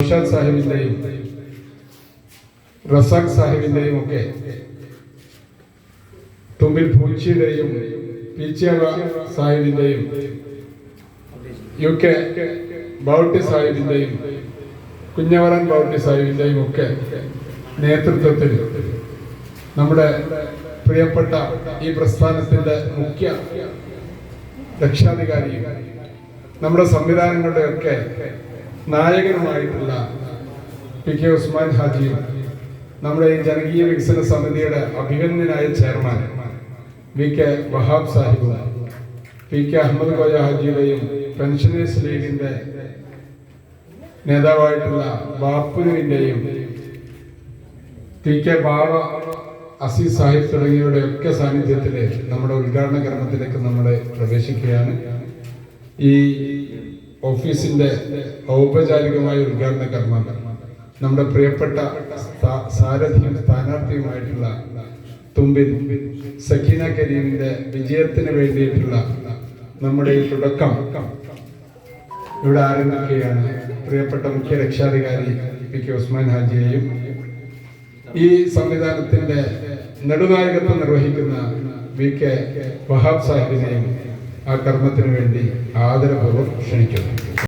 നൗഷാദ് സാഹിബിന്റെയും റസാഖ് സാഹിബിന്റെയും ഒക്കെ തുമ്പിൽ പൂച്ചിയുടെയും പീച്ചിയാവ സാഹിബിന്റെയും U K ബൗട്ടി സാഹിബിന്റെയും കുഞ്ഞവറൻ ബൗട്ടി സാഹിബിന്റെയും ഒക്കെ നേതൃത്വത്തിൽ നമ്മുടെ പ്രിയപ്പെട്ട ഈ പ്രസ്ഥാനത്തിന്റെ മുഖ്യ രക്ഷാധികാരിയും നമ്മുടെ സംവിധാനങ്ങളുടെ ഒക്കെ നായകനുമായിട്ടുള്ള പി കെ ഉസ്മാൻ ഹാജിയും നമ്മുടെ ഈ ജനകീയ വികസന സമിതിയുടെ അഭിനന്ദനായ ചെയർമാൻ വി കെ വഹാബ് സാഹിബും പി കെ അഹമ്മദ് കോയ ഹാജിയുടെയും പെൻഷനേഴ്സ് ലീഗിന്റെ നേതാവായിട്ടുള്ള ബാപ്പുവിന്റെയും പി കെ ബാബ അസീസ് സാഹിബ് തുടങ്ങിയവരുടെ ഒക്കെ സാന്നിധ്യത്തിൽ നമ്മുടെ ഉദ്ഘാടന കർമ്മത്തിലേക്ക് നമ്മൾ പ്രവേശിക്കുകയാണ്. ഈ ഓഫീസിന്റെ ഔപചാരികമായ ഉദ്ഘാടന കർമ്മം നമ്മുടെ പ്രിയപ്പെട്ട സാരഥിയും സ്ഥാനാർത്ഥിയുമായിട്ടുള്ള തുമ്പിൽ സക്കീന കരീമിന്റെ വിജയത്തിന് വേണ്ടിയിട്ടുള്ള നമ്മുടെ ഈ തുടക്കം ഇവിടെ ആരംഭിക്കുകയാണ്. പ്രിയപ്പെട്ട മുഖ്യ രക്ഷാധികാരി പി കെ ഉസ്മാൻ ഹാജിയെയും ഈ സംവിധാനത്തിന്റെ നെടുനായകത്വം നിർവഹിക്കുന്ന വി കെ വഹാബ് സാഹിബിനെയും ആ കർമ്മത്തിന് വേണ്ടി ആദരപൂർവം ക്ഷണിക്കുന്നു.